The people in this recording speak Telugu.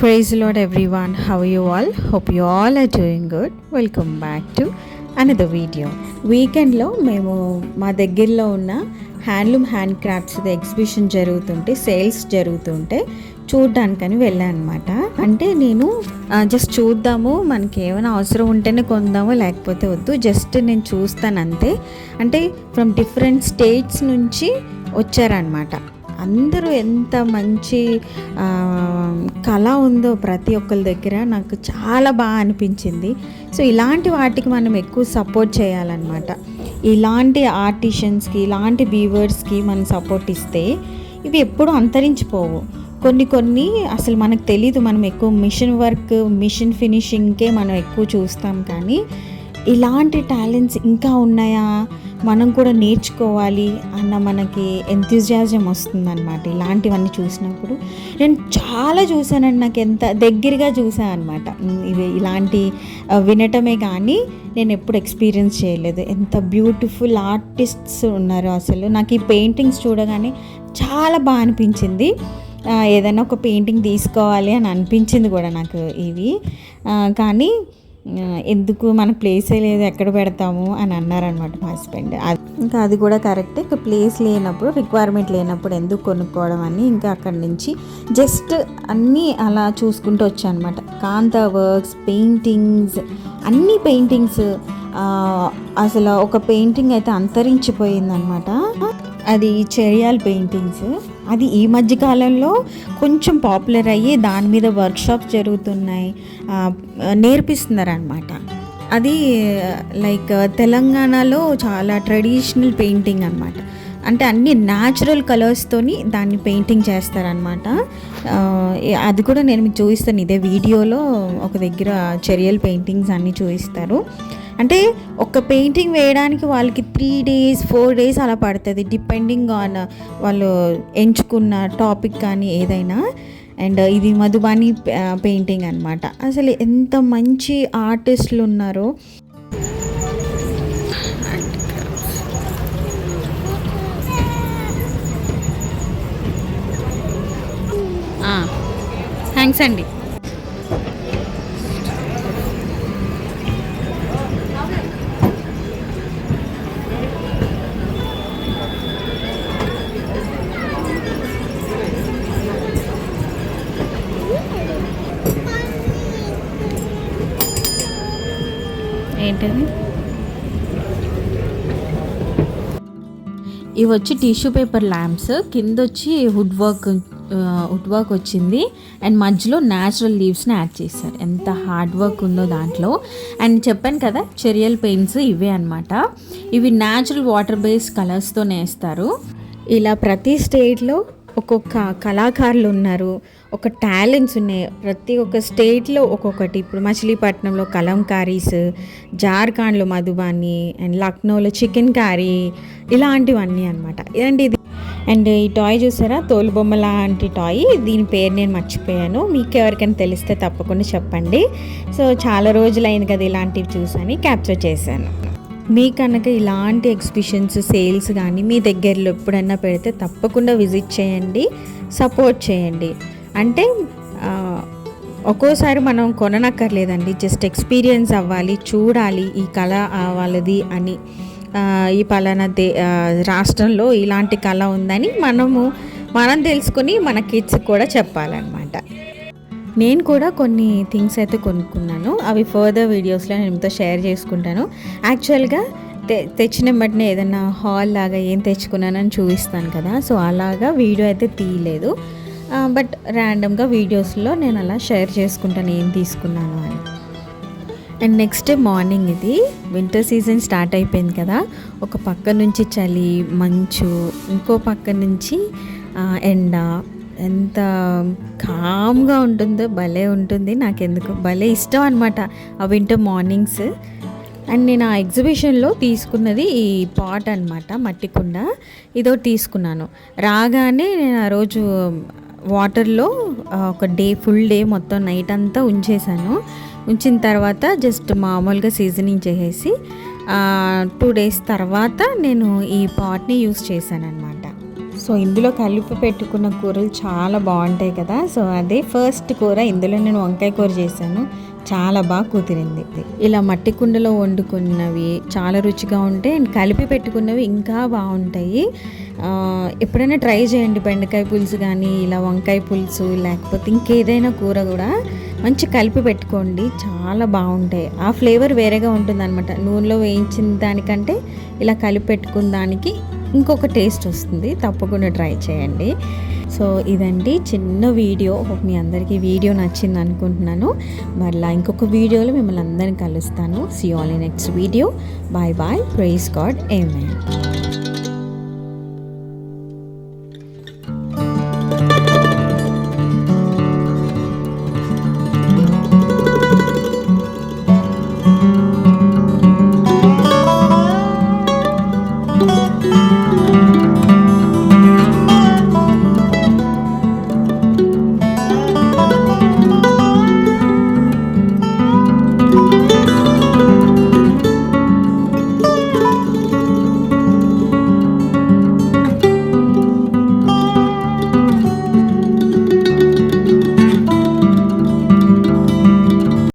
Praise lord everyone how you all hope you all are doing good welcome back to another video వీకెండ్లో మేము మా దగ్గరలో ఉన్న హ్యాండ్లూమ్ హ్యాండ్ క్రాఫ్ట్స్ ఎగ్జిబిషన్ జరుగుతుంటే సేల్స్ జరుగుతుంటే చూడ్డానికని వెళ్ళాను అనమాట అంటే నేను జస్ట్ చూద్దాము మనకి ఏమైనా అవసరం ఉంటేనే కొందాము లేకపోతే వద్దు జస్ట్ నేను చూస్తాను అంతే అంటే ఫ్రమ్ డిఫరెంట్ స్టేట్స్ నుంచి వచ్చారనమాట అందరూ ఎంత మంచి కళ ఉందో ప్రతి ఒక్కరి దగ్గర నాకు చాలా బాగా అనిపించింది. సో ఇలాంటి వాటికి మనం ఎక్కువ సపోర్ట్ చేయాలన్నమాట. ఇలాంటి ఆర్టిషన్స్కి ఇలాంటి బీవర్స్కి మనం సపోర్ట్ ఇస్తే ఇవి ఎప్పుడు అంతరించిపోవు. కొన్ని కొన్ని అసలు మనకు తెలీదు మనం ఎక్కువ మిషన్ వర్క్ మిషన్ ఫినిషింగ్కే మనం ఎక్కువ చూస్తాం కానీ ఇలాంటి టాలెంట్స్ ఇంకా ఉన్నాయా? మనం కూడా నేర్చుకోవాలి అన్న మనకి ఎంతూజియాజం వస్తుందన్నమాట ఇలాంటివన్నీ చూసినప్పుడు. నేను చాలా చూశానండి నాకు ఎంత దగ్గరగా చూసాను అనమాట ఇవి ఇలాంటి వినటమే కానీ నేను ఎప్పుడు ఎక్స్పీరియన్స్ చేయలేదు. ఎంత బ్యూటిఫుల్ ఆర్టిస్ట్స్ ఉన్నారు అసలు. నాకు ఈ పెయింటింగ్స్ చూడగానే చాలా బాగా అనిపించింది. ఏదైనా ఒక పెయింటింగ్ తీసుకోవాలి అని అనిపించింది కూడా నాకు ఇవి. కానీ ఎందుకు మన ప్లేసే లేదు ఎక్కడ పెడతాము అని అన్నారనమాట మా హస్బెండ్ అది ఇంకా అది కూడా కరెక్ట్ ఇంకా ప్లేస్ లేనప్పుడు రిక్వైర్మెంట్ లేనప్పుడు ఎందుకు కొనుక్కోవడం అని ఇంకా అక్కడి నుంచి జస్ట్ అన్నీ అలా చూసుకుంటూ వచ్చాను అనమాట కాంతా వర్క్స్ పెయింటింగ్స్ అన్ని పెయింటింగ్స్ అసలు ఒక పెయింటింగ్ అయితే అంతరించిపోయిందనమాట అది చెరియాల్ పెయింటింగ్స్ అది ఈ మధ్యకాలంలో కొంచెం పాపులర్ అయ్యి దాని మీద వర్క్షాప్స్ జరుగుతున్నాయి. నేర్పిస్తున్నారనమాట అది లైక్ తెలంగాణలో చాలా ట్రెడిషనల్ పెయింటింగ్ అనమాట అంటే అన్ని న్యాచురల్ కలర్స్తోని దాన్ని పెయింటింగ్ చేస్తారనమాట అది కూడా నేను మీకు చూపిస్తాను. ఇదే వీడియోలో ఒక దగ్గర చెరియల్ పెయింటింగ్స్ అన్నీ చూపిస్తారు. అంటే ఒక పెయింటింగ్ వేయడానికి వాళ్ళకి త్రీ డేస్ ఫోర్ డేస్ అలా పడుతుంది డిపెండింగ్ ఆన్ వాళ్ళు ఎంచుకున్న టాపిక్ కానీ ఏదైనా. అండ్ ఇది మధుబాని పెయింటింగ్ అనమాట అసలు ఎంత మంచి ఆర్టిస్టులు ఉన్నారో. థ్యాంక్స్ అండి. ఏంటది? ఇవి వచ్చి టిష్యూ పేపర్ ల్యాంప్స్. కింద వచ్చి వుడ్ వర్క్ వుడ్ వర్క్ వచ్చింది. అండ్ మధ్యలో న్యాచురల్ లీవ్స్ని యాడ్ చేశారు. ఎంత హార్డ్ వర్క్ ఉందో దాంట్లో. అండ్ చెప్పాను కదా చెరియల్ పెయింట్స్ ఇవే అనమాట ఇవి న్యాచురల్ వాటర్ బేస్ కలర్స్తో వేస్తారు. ఇలా ప్రతి స్టేట్లో ఒక్కొక్క కళాకారులు ఉన్నారు ఒక టాలెంట్స్ ఉన్నాయి. ప్రతి ఒక్క స్టేట్లో ఒక్కొక్కటి. ఇప్పుడు మచిలీపట్నంలో కలంకారీస్ జార్ఖండ్లో మధుబాని అండ్ లక్నోలో చికెన్ కారీ ఇలాంటివన్నీ అనమాట అండ్ ఇది అండ్ ఈ టాయ్ చూసారా? తోలుబొమ్మ లాంటి టాయ్. దీని పేరు నేను మర్చిపోయాను. మీకు ఎవరికైనా తెలిస్తే తప్పకుండా చెప్పండి. సో చాలా రోజులైంది కదా ఇలాంటివి చూసాను క్యాప్చర్ చేశాను. మీ కనుక ఇలాంటి ఎగ్జిబిషన్స్ సేల్స్ కానీ మీ దగ్గరలో ఎప్పుడైనా పెడితే తప్పకుండా విజిట్ చేయండి సపోర్ట్ చేయండి. అంటే ఒక్కోసారి మనం కొననక్కర్లేదండి. జస్ట్ ఎక్స్పీరియన్స్ అవ్వాలి చూడాలి ఈ కళ వాళ్ళది అని. ఈ పలానా దే రాష్ట్రంలో ఇలాంటి కళ ఉందని మనము మనం తెలుసుకొని మన కిడ్స్ కూడా చెప్పాలన్నమాట. నేను కూడా కొన్ని థింగ్స్ అయితే కొనుక్కున్నాను. అవి ఫర్దర్ వీడియోస్లో నేను మీతో షేర్ చేసుకుంటాను. యాక్చువల్గా తె తెచ్చిన బట్టినే ఏదైనా హాల్ లాగా ఏం తెచ్చుకున్నానని చూపిస్తాను కదా. సో అలాగా వీడియో అయితే తీయలేదు. బట్ ర్యాండమ్గా వీడియోస్లో నేను అలా షేర్ చేసుకుంటాను ఏం తీసుకున్నాను అని. అండ్ నెక్స్ట్ మార్నింగ్ ఇది. వింటర్ సీజన్ స్టార్ట్ అయిపోయింది కదా. ఒక పక్క నుంచి చలి మంచు ఇంకో పక్క నుంచి ఎండ ఎంత కామ్గా ఉంటుందో భలే ఉంటుంది. నాకెందుకు? భలే ఇష్టం అనమాట ఆ వింటర్ మార్నింగ్స్ అండ్ నేను ఆ ఎగ్జిబిషన్లో తీసుకున్నది ఈ పాట్ అనమాట మట్టి కుండ. ఇదో తీసుకున్నాను. రాగానే నేను ఆ రోజు వాటర్లో ఒక డే ఫుల్ డే మొత్తం నైట్ అంతా ఉంచేసాను ఉంచిన తర్వాత జస్ట్ మామూలుగా సీజనింగ్ చేసేసి టూ డేస్ తర్వాత నేను ఈ పాట్ని యూస్ చేశాను అనమాట సో ఇందులో కలిపి పెట్టుకున్న కూరలు చాలా బాగుంటాయి కదా. సో అదే ఫస్ట్ కూర ఇందులో నేను వంకాయ కూర చేశాను. చాలా బాగా కుదిరింది ఇలా మట్టి కుండలో వండుకున్నవి చాలా రుచిగా ఉంటాయి. అండ్ కలిపి పెట్టుకున్నవి ఇంకా బాగుంటాయి. ఎప్పుడైనా ట్రై చేయండి బెండకాయ పులుసు కానీ ఇలా వంకాయ పులుసు లేకపోతే ఇంకేదైనా కూర కూడా. మంచి కలిపి పెట్టుకోండి. చాలా బాగుంటాయి. ఆ ఫ్లేవర్ వేరేగా ఉంటుంది అనమాట నూనెలో వేయించిన దానికంటే ఇలా కలిపి పెట్టుకున్న దానికి ఇంకొక టేస్ట్ వస్తుంది. తప్పకుండా ట్రై చేయండి. సో ఇదండి చిన్న వీడియో. మీ అందరికీ వీడియో నచ్చింది అనుకుంటున్నాను. మరలా ఇంకొక వీడియోలో మిమ్మల్ని అందరిని కలుస్తాను. See all next video bye bye praise God ఏమే